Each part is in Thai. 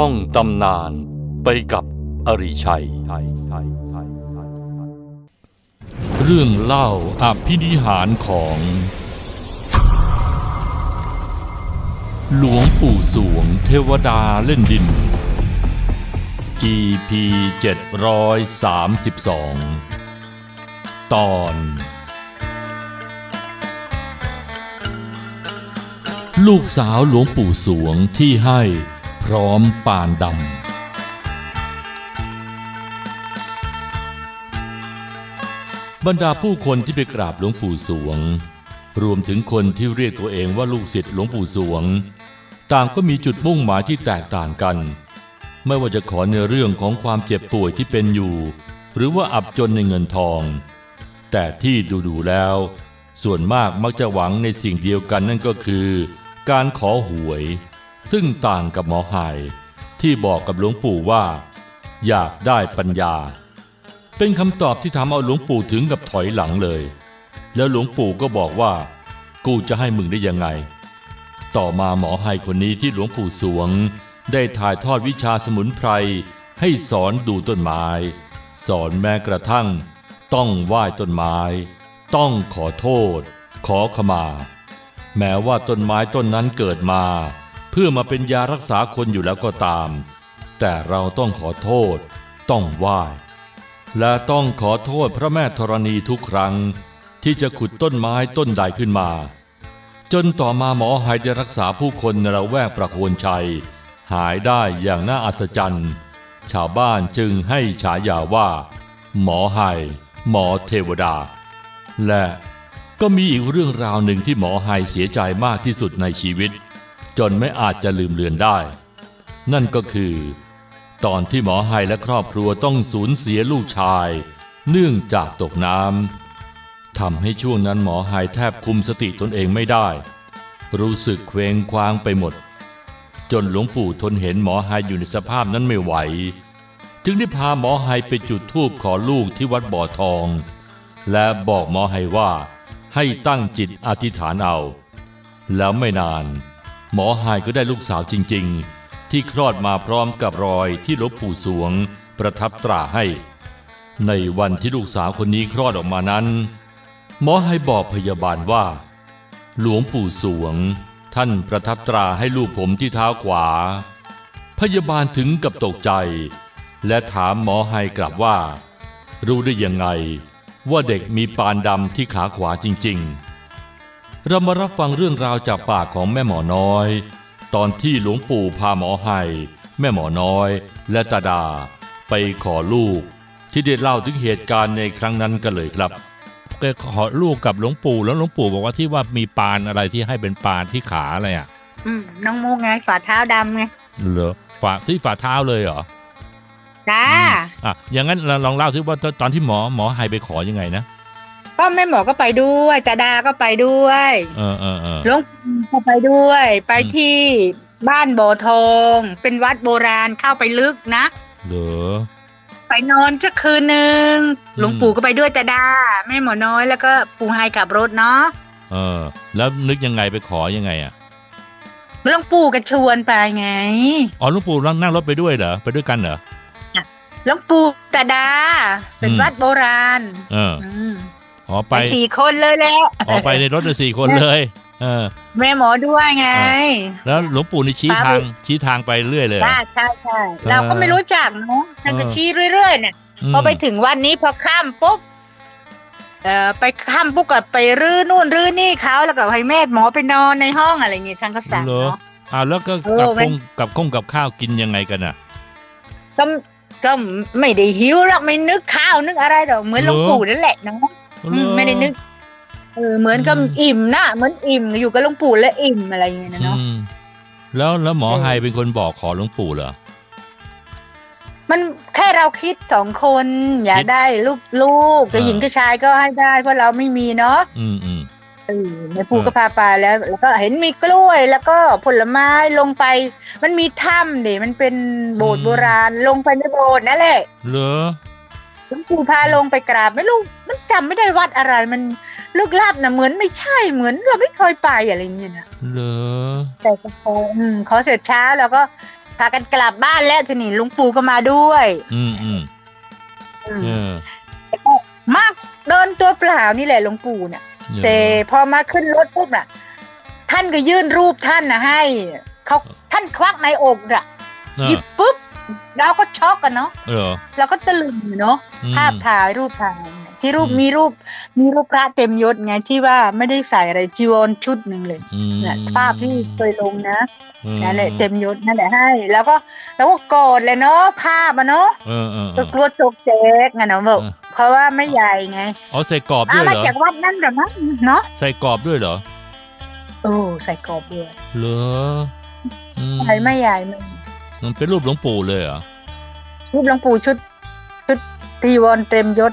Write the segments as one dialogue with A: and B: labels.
A: ท่องตำนานไปกับอริชัย เรื่องเล่าอภินิหารของ หลวงปู่สวงเทวดาเล่นดิน EP 732 ตอน ลูกสาวหลวงปู่สวงที่ให้ ร้อมปานดำบรรดาผู้คนที่ไปกราบหลวงปู่สวง รวมถึงคนที่เรียกตัวเองว่าลูกศิษย์หลวงปู่สวง ต่างก็มีจุดมุ่งหมายที่แตกต่างกัน ไม่ว่าจะขอในเรื่องของความเจ็บป่วยที่เป็นอยู่ หรือว่าอับจนในเงินทอง แต่ที่ดูๆแล้ว ส่วนมากมักจะหวังในสิ่งเดียวกันนั่นก็คือ การขอหวย ซึ่งต่างกับหมอหายที่บอกกับหลวงปู่ว่า อยากได้ปัญญา เป็นคำตอบที่ทำเอาหลวงปู่ถึงกับถอยหลังเลย แล้วหลวงปู่ก็บอกว่า กูจะให้มึงได้ยังไง ต่อมาหมอไฮคนนี้ที่หลวงปู่สวง ได้ถ่ายทอดวิชาสมุนไพรให้สอนดูต้นไม้ สอนแม้กระทั่ง ต้องไหว้ต้นไม้ ต้องขอโทษ ขอขมา แม้ว่าต้นไม้ต้นนั้นเกิดมา เพื่อมาเป็นยารักษาคนอยู่แล้วก็ตาม แต่เราต้องขอโทษ ต้องไหว้ และต้องขอโทษพระแม่ธรณีทุกครั้ง ที่จะขุดต้นไม้ต้นใดขึ้นมา จนต่อมาหมอหายได้รักษาผู้คนในละแวกประโคนชัย หายได้อย่างน่าอัศจรรย์ชาวบ้านจึงให้ฉายาว่า หมอไฮหมอเทวดา และก็มีอีกเรื่องราวหนึ่งที่หมอไฮเสียใจมากที่สุดในชีวิต จนไม่อาจจะลืมเลือนได้ นั่นก็คือ ตอนที่หมอไฮและครอบครัวต้องสูญเสียลูกชาย เนื่องจากตกน้ำทำให้ช่วงนั้นหมอไฮแทบคุมสติตนเองไม่ได้ รู้สึกเคว้งคว้างไปหมด จนหลวงปู่ทนเห็นหมอไฮอยู่ในสภาพนั้นไม่ไหว จึงได้พาหมอไฮไปจุดธูปขอลูกที่วัดบ่อทอง และบอกหมอไฮว่าให้ตั้งจิตอธิษฐานเอา แล้วไม่นาน หมอไฮก็ได้ลูกสาวจริง ๆ ที่คลอดมาพร้อมกับรอยที่หลวงปู่สวง ประทับตราให้ ในวันที่ลูกสาวคนนี้คลอดออกมานั้น หมอให้บอกพยาบาลว่า หลวงปู่สวง ท่านประทับตราให้ลูกผมที่เท้าขวา พยาบาลถึงกับตกใจ และถามหมอไฮกลับว่า รู้ได้ยังไง ว่าเด็กมีปานดำที่ขาขวาจริง ๆ เรามารับฟังเรื่องราวจากปากของแม่หมอน้อย ตอนที่หลวงปู่พาหมอไฮแม่หมอน้อย และตาดา ไปขอลูก ที่ได้เล่าถึงเหตุการณ์ในครั้งนั้นกันเลยครับ
B: แกขอลูกกับหลวงปู่แล้วหลวงปู่บอกว่าที่ว่ามีปานอะไรที่ให้เป็นปานที่ขาอะไรอะ
C: อืมน้องมูกไงฝ่าเท้าดำไง
B: เหรอฝ่าที่ฝ่าเท้าเลยเหรอ
C: จ้า
B: อะอย่างนั้นเราลองเล่าซิว่าตอนตอนที่หมอหมอให้ไปขอยังไงนะ
C: ก็แม่หมอก็ไปด้วยจาดาก็ไปด้วย
B: เออเออเออ
C: หลวงปู่ก็ไปด้วย ไป
B: อืม
C: ที่บ้านโบอทองเป็นวัดโบราณเข้าไปลึกนะ
B: เหรอ
C: ไปนอนสักคืนหนึ่ง
B: อืม
C: หลวงปู่ก็ไปด้วยจาดาแม่หมอน้อยแล้วก็ปู่ไฮขับรถเนาะ
B: เออ แล้วนึกยังไงไปขอยังไงอะ
C: หลวงปู่ก็ชวนไปไง
B: อ๋อหลวงปู่นั่งนั่งรถไปด้วยเหรอไปด้วยกันเหรอ
C: หลวงปู่จาดา เป็น
B: อืม
C: วัดโบราณ
B: เออ
C: อืม
B: อ๋อ
C: ไป
B: ไป
C: สี่คนเลยแหละ
B: อ๋อไปในรถเลยสี่คนเลย เออ
C: แม่หมอด้วยไง
B: แล้วหลวงปู่นี่ชี้
C: พาไป
B: ทางชี้ทางไปเรื่อยเลยเหรอ
C: ใช่ใช่ใช่
B: เออ
C: เราก็ไม่รู้จักเนาะท่านก็
B: เออ
C: ชี้เรื่อยๆเนี่ย
B: ม
C: พอไปถึงวันนี้พอข้ามปุ๊บเอ่อไปข้ามปุ๊บก็ไปรื้อนู่นรื้อนี่เขาแล้วก็ให้แม่หมอไปนอนในห้องอะไรอย่างเงี้ยท่านก็สั่ง
B: เหรอ
C: เนาะ
B: อ่าแล้วก็
C: เออ
B: กับ
C: มั
B: ค
C: น
B: งกับคงกับข้าวกินยังไงกันอะ
C: ก็ก็ไม่ได้หิวหรอกไม่นึกข้าวนึกอะไรหรอกเหมือนหลวง
B: เหรอ
C: ปู่นั่นแหละเนาะอืม ไม่ได้นึกเออเหมือนกับ
B: อืม
C: อิ่มนะเหมือนอิ่มอยู่กับหลวงปู่แล้วอิ่มอะไรอย่างเงี้ยนะเนาะ
B: อืมแล้วแล้วหมอ
C: เออ
B: ไฮเป็นคนบอกขอหลวงปู่เหรอ
C: มันแค่เราคิดสองคนอยา
B: คิ
C: ก
B: ด
C: ได้ลูกลูกจะ
B: อ่า
C: หญิงก็ชายก็ให้ได้เพราะเราไม่มีเนาะ
B: อืมอืม
C: เออแม่ปู
B: เออ
C: ก็พาไปแล้วแล้วก็เห็นมีกล้วยแล้วก็ผลไม้ลงไป มันมีถ้ำดิมันเป็นโบสถ์โบราณลงไปในโบสถ์นั่นแหละ
B: เหรอ
C: ห ลวงปู่พาลงไปกราบไม่รู้มันจำไม่ได้วัดอะไร มันลึกลับนะเหมือนไม่ใช่เหมือนเราไม่เคยไปอะไรอย่างเงี้ยนะ
B: เหรอ
C: แต่ก็ขออืมขอเสร็จเช้าแล้วก็พากันกลับบ้านแล้วทีนี้หลุงปู่ก็มาด้วย
A: อืมอืม
C: อืม
A: เออ
C: มากเดินตัวเปล่านี่แหละหลวงปู่เนี่ยแต่พอมาขึ้นรถปุ๊บน่ะ ท่านก็ยื่นรูปท่านนะให้เขาท่านควักในอกน่ะ
A: เอ
C: หยิ
A: อบ
C: ปุ๊บ เราก็ช็อกกันเนาะ
A: เออ
C: เราก็ตะลึงเนาะ
A: อืม
C: ภาพถ่ายรูปถ่ายที่รูป
A: อืม
C: มีรูปมีรูปพระเต็มยศไงที่ว่าไม่ได้ใส่อะไรจีวรชุดหนึ่งเลย
A: อืม
C: เนี่ยภาพที่เคยลงนะ
A: อืม
C: นั่นแหละเต็มยศนั่นแหละให้ แล้วก็แล้วก็โกรธเลยเนาะภาพอะเนาะ
A: เออเออเอ
C: ก็
A: อ ก
C: ลัวตกแจกไงเนาะบอก
A: เออ
C: เพราะว่าไม่ใหญ่ไง
A: อ๋อใส่กรอบ
C: อ่า
A: ด้วย
C: มา
A: เหรอ
C: จากวัดนั่นเหรอมั้งเนาะ
A: ใส่กรอบด้วยเหรอ
C: โอ้ใส่กรอบด้วย
A: เหรออืม
C: ใส่ไม่ใหญ่ไม่
A: มันเป็นรูปหลวงปู่เลยเหรอ
C: รูปหลวงปู่ชุด ชุดทีวรเต็มยศ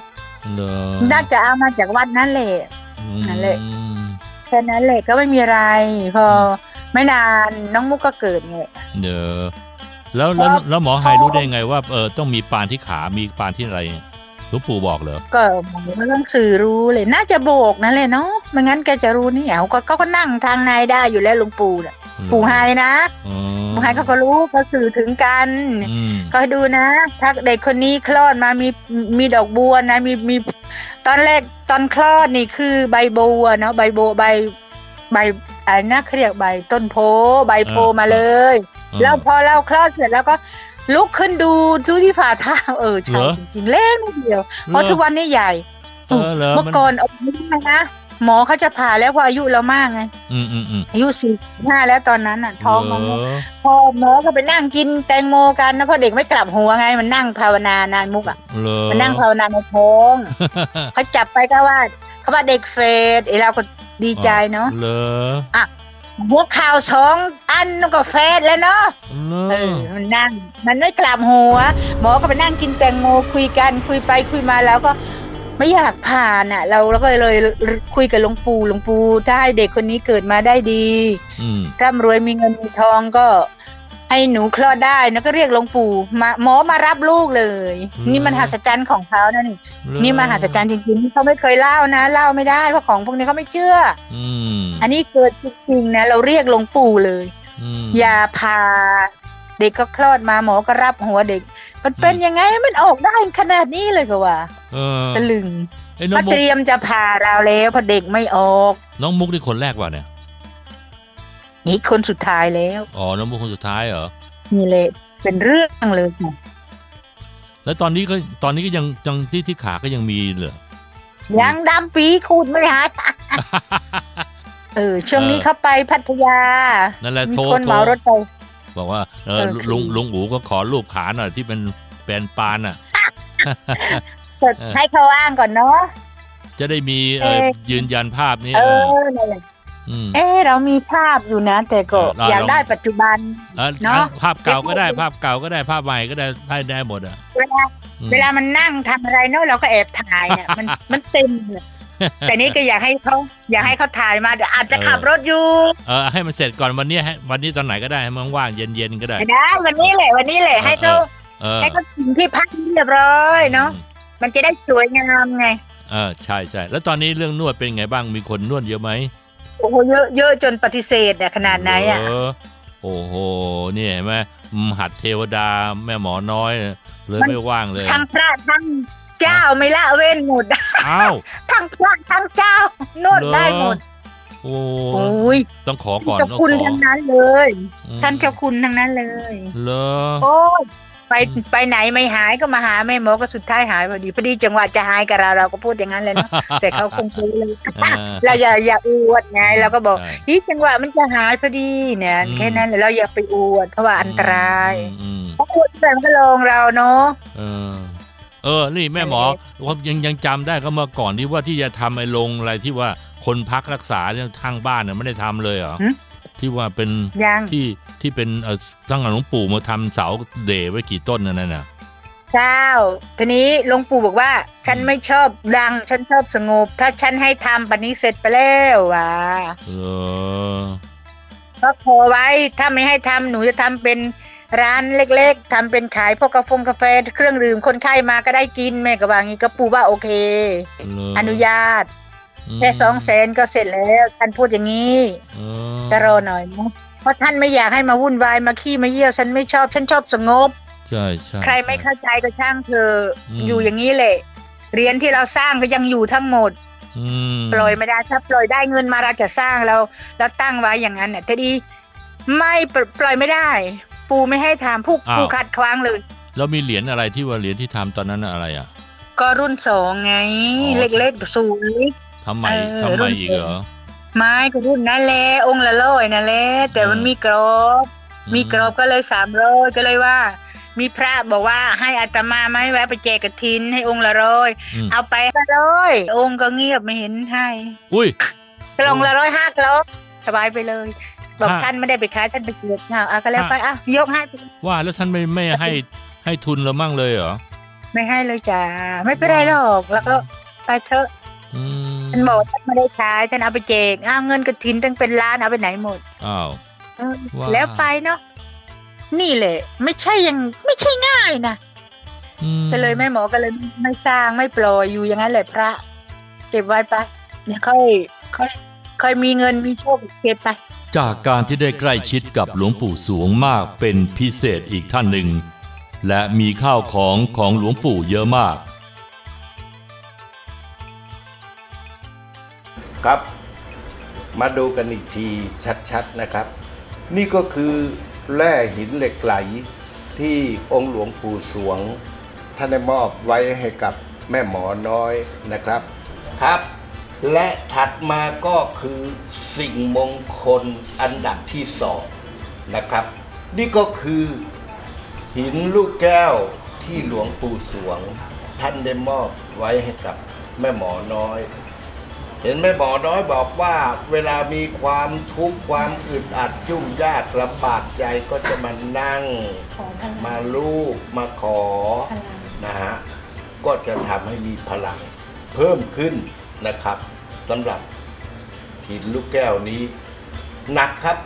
A: เหรอ
C: น่าจะเอามาจากวัดนั่นแหละนั่นแหละ
A: อืม
C: แค่นั้นแหละก็ไม่มีอะไร พอไม่นานน้องมุกก็เกิดไง
A: เดี๋ยวแล้วแล้วแล้วหมอไฮรู้ได้ไงว่าเออต้องมีปานที่ขา มีปานที่อะไร หลวงปู่บอกเหรอ
C: ก็หมอก็ต้องสื่อรู้เลย น่าจะโบกนั่นแหละเนาะไม่งั้นแกจะรู้นี่เอาก็เขาก็นั่งทางในได้อยู่แล้วหลวงปู่น่ะปู่ไฮนะ
A: อ๋อ
C: ปู่ไฮเขาก็รู้เขาสื่อถึงกัน
A: อืม
C: ก็ดูนะ ถ้าเด็กคนนี้คลอดมามีมีดอกบัวนะมีมีตอนแรกตอนคลอดนี่คือใบบัวเนาะใบบัวใบใบอะไรนะเขาเรียกใบต้นโพใบโพมาเลย แล้วพอเราคลอดเสร็จแล้วก็ ลุกขึ้นดูดูที่ฝ่าเท้าเออ
A: เหร
C: ใช่
A: อ
C: จริงๆเล็กนิดเดียว เพราะทุกวันนี้ใหญ่
A: เออเหรอ
C: เมื่อก่อนเอาไม่ได้นะหมอเขาจะผ่าแล้วเพราะอายุเรามากไง
A: อืมอืมอืม
C: อายุสี่ห้าแล้วตอนนั้นอะท้องมัน
A: เหรอ
C: พอหมอก็ไปนั่งกินแตงโมกันนะเพราะเด็กไม่กลับหัวไงมันนั่งภาวนานานมุกอะ
A: เหรอ
C: มันนั่งภาวนาในท้องเขาจับไปก็ว่าเขาว่าเด็กเฟดไอ้เราก็ดีใจเนาะ
A: เหรอ
C: หัวข่าวสองอันนั่นก็เฟดแล้วเนาะ
A: เหร
C: เอ
A: อ
C: อมันนั่ง มันไม่กลับหัว หมอก็ไปนั่งกินแตงโมคุยกันคุยไปคุยมาแล้วก็ไม่อยากผ่านอะ เราเราก็เลยคุยกับหลวงปู่หลวงปู่ถ้าให้เด็กคนนี้เกิดมาได้ดี
A: อืม
C: ร่ำรวยมีเงินมีทองก็ ให้หนูคลอดได้นะก็เรียกหลวงปู่มาหมอมารับลูกเลยนี่มันหัศจรรย์ของเขานะนี่
A: เหรอ
C: นี่มหัศจรรย์จริงๆเขาไม่เคยเล่านะเล่าไม่ได้เพราะของพวกนี้เขาไม่เชื่อ
A: อืม
C: อันนี้เกิดจริงๆนะเราเรียกหลวงปู่เลย
A: อืม
C: อย่าพา เด็กก็คลอดมาหมอก็รับหัวเด็ก มันเป็นยังไงมันออกได้ขนาดนี้เลยก็ว่า
A: เออ
C: ตะลึง
A: ไอ้น้อง
C: เขา
A: มุ
C: เต
A: ก
C: รียมจะพาเราแล้วเพอเด็กไม่ออก
A: น้องมุกนี่คนแรกว่ะเนี่ย
C: นี่คนสุดท้ายแล้ว
A: อ๋อน้องมุกคนสุดท้ายเหรอ
C: นี่เลยเป็นเรื่องเลยค่ะ
A: แล้วตอนนี้ก็ตอนนี้ก็ยังยังที่ที่ขาก็ยังมีเหรอ
C: ยังดำปีขูดไม่หาย เออช่วงนี้เขาไปพัทยา
A: นั่นแหละ
C: มี
A: โทร
C: คน
A: โท
C: เหมารรถไป
A: บอกว่าเออ
C: เออคือ
A: ลุงลุงอูก็ขอรูปขาหน่อยที่เป็นแปลนปานอะ
C: เปิด
A: เออ
C: ให้เขาว่างก่อนเนาะ
A: จะได้มีเออ
C: เอ่อ
A: ยืนยันภาพนี้
C: เอ
A: เออ
C: อนั่นแหละ
A: อืม
C: เออเรามีภาพอยู่นะ แต่ก็
A: เออเรา
C: อยาก
A: ลอง
C: ได้ปัจจุบัน
A: เออ
C: เนอะ
A: ภาพเก่าก็ได้ภาพเก่าก็ได้ภาพใหม่ก็ได้ได้ได้หมดอะ
C: เวลา
A: อืม
C: เวลามันนั่งทำอะไรเนาะเราก็แอบถ่ายเนี่ยมัน มันเต็มเลยแต่นี่ก็อยากให้เขาอยากให้เขาถ่ายมาเดี๋ยวอาจจะขับรถอยู่
A: เออให้มันเสร็จก่อนวันนี้ให้วันนี้ตอนไหนก็ได้ให้มันว่างเย็นๆก็ได้
C: ไม่ได้วันนี้แหละวันนี้แหละให้เขา
A: เออ
C: ให้เขาถึงที่พักเรียบร้อยเนาะมันจะได้สวยงามไง
A: เออใช่ใช่แล้วตอนนี้เรื่องนวดเป็นไงบ้างมีคนนวดเยอะไหม
C: โอ้โหเยอะเยอะจนปฏิเสธอะขนาดไหนอะ
A: เโอ้โหนี่เห็นไหมมหัดเทวดาแม่หมอน้อยเลยไม่ว่างเลย
C: ทั้งพระทั้งเจ้าไม่ละเว้นหมด
A: อ้าว
C: ทั้งพระทั้งเจ้านวดได้หมด
A: โอ้
C: โอ้ย
A: ต้องขอก่อน
C: เจ้า
A: ต้อง
C: คุณ
A: ขอ
C: ทั้งนั้นเลย
A: อืม
C: ท่านเจ้าคุณทั้งนั้นเลย
A: เหรอ
C: โอ้ย ไป
A: อืม
C: ไปไหนไม่หายก็มาหาแม่หมอก็สุดท้ายหายพอดีพอดีจังหวะจะหายกับเราเราก็พูดอย่างนั้นเลยนะแต่เขาคงรู้เลย
A: อ่า
C: เราอย่าอย่าอวดไงเราก็บอก
A: ใช่
C: นี่จังหวะมันจะหายพอดีเนี่ย
A: อืม
C: แค่นั้นเลยเราอย่าไปอวดเพราะว่าอันตราย
A: อืมอืม
C: เพราะอวดแบบก็ลงเราเนาะ
A: เออเออ นี่แม่หมอผมยังยังจำได้ก็เมื่อก่อนที่ว่าที่จะทำไอ้โรงอะไรที่ว่าคนพักรักษาเนี่ยทางบ้านเนี่ยไม่ได้ทำเลยเหรอ ที่ว่าเป็น
C: ยัง
A: ที่ที่เป็นเออตั้งแต่หลวงปู่มาทำเสาเดไว้กี่ต้นนั่นน่ะ
C: เจ้าทีนี้หลวงปู่บอกว่า ฉันไม่ชอบดัง ฉันชอบสงบ ถ้าฉันให้ทำปันนี้เสร็จไปแล้วว่ะ
A: เออ
C: ก็ขอไว้ถ้าไม่ให้ทำหนูจะทำเป็นร้านเล็กๆทำเป็นขายพวกกาแฟกาแฟเครื่องดื่มคนไข้มาก็ได้กินแม่ก็ว่างี้ก็ปู่ว่าโอเค
A: เหรอ
C: อนุญาต
A: ม
B: ม
C: แค่สองแสนก็เสร็จแล้วท่านพูดอย่างนี้
B: เอ อ
C: ก็รอหน่อยนะเพราะท่านไม่อยากให้มาวุ่นวายมาขี้มาเยี่ยวฉันไม่ชอบฉันชอบสงบ
B: ใช่ใช่
C: ใครไม่เข้าใจก็ช่างเธอะ
B: อืม
C: อยู่อย่างนี้แหละเหรียญที่เราสร้างก็ยังอยู่ทั้งหมด
B: อืม
C: ปล่อยไม่ได้ถ้าปล่อยได้เงินมาเราจะสร้างเราเราตั้งไว้อย่างนั้นน่ะแต่ดีไม่ปลปล่อยไม่ได้ ปูไม่ให้ทำผู้ผู้ขัดขวางเลย
B: แล้วมีเหรียญอะไรที่ว่าเหรียญที่ทำตอนนั้นน่ะอะไรอะ
C: ก็รุ่นสองไง
B: อ๋อ
C: เล็กๆสูงเล็ก
B: ทำไม
C: เออ
B: ทำไม
C: รุ่น
B: อีกเหรอ
C: ไม้ก็รุ่นนั่นแหละองค์ละร้อยนั่นแหละแต่มัน
B: อืม
C: มีกรอบ มีกรอบก็เลยสามร้อยก็เลยว่า มีพระบอกว่าให้อาตมาไหมแวะไปแจกกระถินให้องค์ละร้อย
B: อืม
C: เอาไปละร้อยองค์ก็เงียบไม่เห็นให้
B: อุ้ย
C: กล่องละร้อยห้ากล่องสบายไปเลย บอก
B: ห้า
C: ท่านไม่ได้ไปขายฉันไปเก็บเอาเอาก็แล้วไปอะยกให้ไป
B: ว่าแล้วท่านไม่ไม่ให้ให้ทุนเรามั่งเลยเหรอ
C: ไม่ให้เลยจ้าไม่เป็นไรหรอก แล้วก็ไปเถอะ
B: อืม
C: ฉันบอกฉันไม่ได้ขายฉันเอาไปแจกอ้าวเงินกระถินตั้งเป็นล้านเอาไปไหนหมด
B: อ้าว
C: เออ
B: ว้า
C: แล้วไปเนาะนี่แหละ ไม่ใช่ยังไม่ใช่ง่ายนะ
B: อืม
C: ก็เลยแม่หมอก็เลยไม่สร้างไม่ปล่อยอยู่อย่างนั้นแหละพระ เก็บไว้ไปเดี๋ยวค่อยค่อยค่อยมีเงินมีโชคเก็บไป
A: จากการที่ได้ใกล้ชิดกับหลวงปู่สวงมากเป็นพิเศษอีกท่านหนึ่ง และมีข้าวของของหลวงปู่เยอะมาก
D: ครับ มาดูกันอีกทีชัดๆนะครับ นี่ก็คือแร่หินเหล็กไหลที่องค์หลวงปู่สวง ท่านได้มอบไว้ให้กับแม่หมอน้อยนะครับครับ และถัดมาก็คือสิ่งมงคลอันดับที่สองนะครับ นี่ก็คือหินลูกแก้วที่หลวงปู่สวง ท่านได้มอบไว้ให้กับแม่หมอน้อย เห็นแม่หมอน้อยบอกว่า เวลามีความทุกข์ความอึดอัดยุ่งยากลำบากใจก็จะมานั่งมาลูบมาขอนะฮะก็จะทำให้มีพลังเพิ่มขึ้นนะครับสำหรับหินลูกแก้วนี้หนักครับ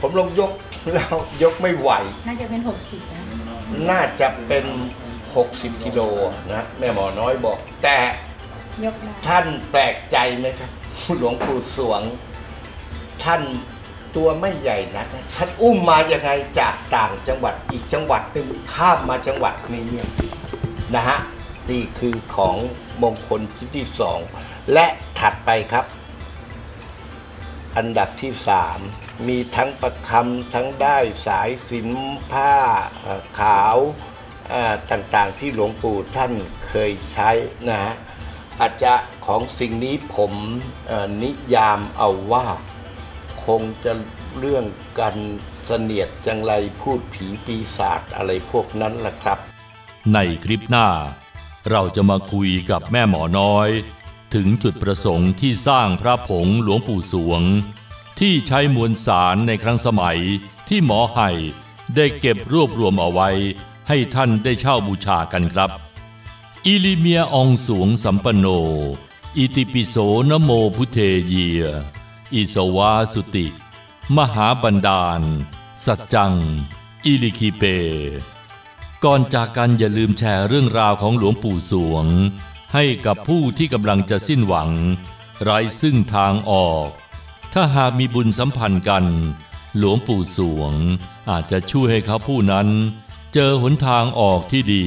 D: ผมลองยกแล้วยกไม่ไหว
E: น่าจะเป็นหกสิบนะ
D: น่าจะเป็น 60 กิโลนะแม่หมอน้อยบอก แต่
E: ยกได้
D: ท่านแปลกใจไหมครับ หลวงปู่สวง ท่านตัวไม่ใหญ่นักนะท่านอุ้มมายังไงจากต่างจังหวัดอีกจังหวัดหนึ่งข้ามมาจังหวัดนี้นะฮะนี่คือของมงคลชิ้นที่สองและถัดไปครับ อันดับที่สามมีทั้งประคำทั้งได้สายสินผ้าขาวต่างๆที่หลวงปู่ท่านเคยใช้นะฮะ อาจจะของสิ่งนี้ผมนิยามเอาว่า คงจะเรื่องกันเสนียดจังไรพูดผีปีศาจอะไรพวกนั้นแหละครับ
A: ในคลิปหน้า เราจะมาคุยกับแม่หมอน้อย ถึงจุดประสงค์ที่สร้างพระผงหลวงปู่สวง ที่ใช้มวลสารในครั้งสมัยที่หมอไห่ได้เก็บรวบรวมเอาไว้ ให้ท่านได้เช่าบูชากันครับ อิลิเมียองสวงสัมปโน อิติปิโสนโมพุเทเยีย อิสวาสุติ มหาบันดาล สัจจัง อิลิคิเป ก่อนจากกันอย่าลืมแชร์เรื่องราวของหลวงปู่สวง ให้กับผู้ที่กำลังจะสิ้นหวัง ไร้ซึ่งทางออก ถ้าหากมีบุญสัมพันธ์กัน หลวงปู่สวง อาจจะช่วยให้เขาผู้นั้น เจอหนทางออกที่ดี